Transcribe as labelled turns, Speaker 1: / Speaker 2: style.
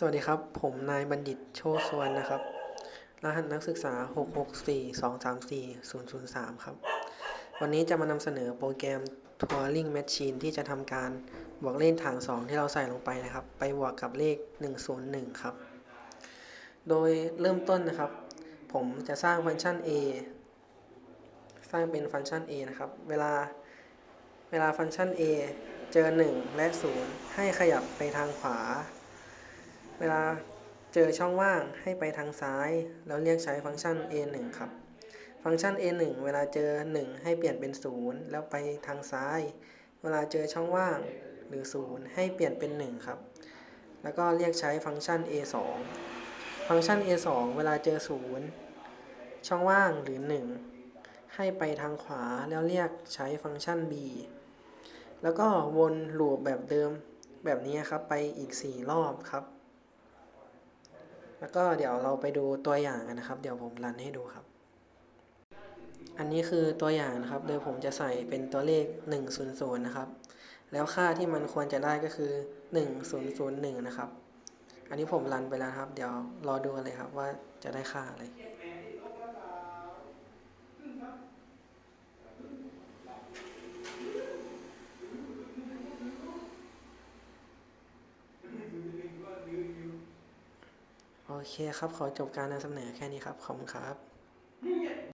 Speaker 1: สวัสดีครับ ผมนายบัณฑิตโชติสวนนะครับ รหัสนักศึกษา 664234003 ครับ วันนี้จะมานำเสนอโปรแกรม Turing Machine ที่จะทำการบวกเลขฐาน 2 ที่เราใส่ลงไปนะครับ ไปบวกกับเลข 101 ครับ โดยเริ่มต้นนะครับ ผมจะสร้างฟังก์ชัน a สร้างเป็นฟังก์ชัน a นะครับ เวลาเวลาฟังก์ชัน a เจอ 1 และ 0 ให้ขยับไปทางขวา เวลาเจอช่องว่างให้ไปทางซ้าย แล้วเรียกใช้ฟังก์ชัน a1 ครับ ฟังก์ชัน a1 เวลาเจอ 1 ให้เปลี่ยนเป็น 0 แล้วไปทางซ้าย เวลาเจอช่องว่างหรือ 0 ให้เปลี่ยนเป็น 1 ครับ แล้วก็เรียกใช้ฟังก์ชัน a2 ฟังก์ชัน a2 เวลาเจอ 0 ช่องว่างหรือ 1 ให้ไปทางขวาแล้วเรียกใช้ฟังก์ชัน b แล้วก็วนลูปแบบเดิมแบบนี้ครับไปอีก 4 รอบครับ แล้วก็เดี๋ยวเราไปดูตัวอย่างกันนะครับ เดี๋ยวผมรันให้ดูครับ อันนี้คือตัวอย่างนะครับ โดยผมจะใส่เป็นตัวเลข 100 นะครับ แล้วค่าที่มันควรจะได้ก็คือ 1001 นะครับ อันนี้ผมรันไปแล้วครับ เดี๋ยวรอดูกันเลยครับว่าจะได้ค่าอะไร อเคครับ ขอจบการนำเสนอแค่นี้ครับ ขอบคุณครับ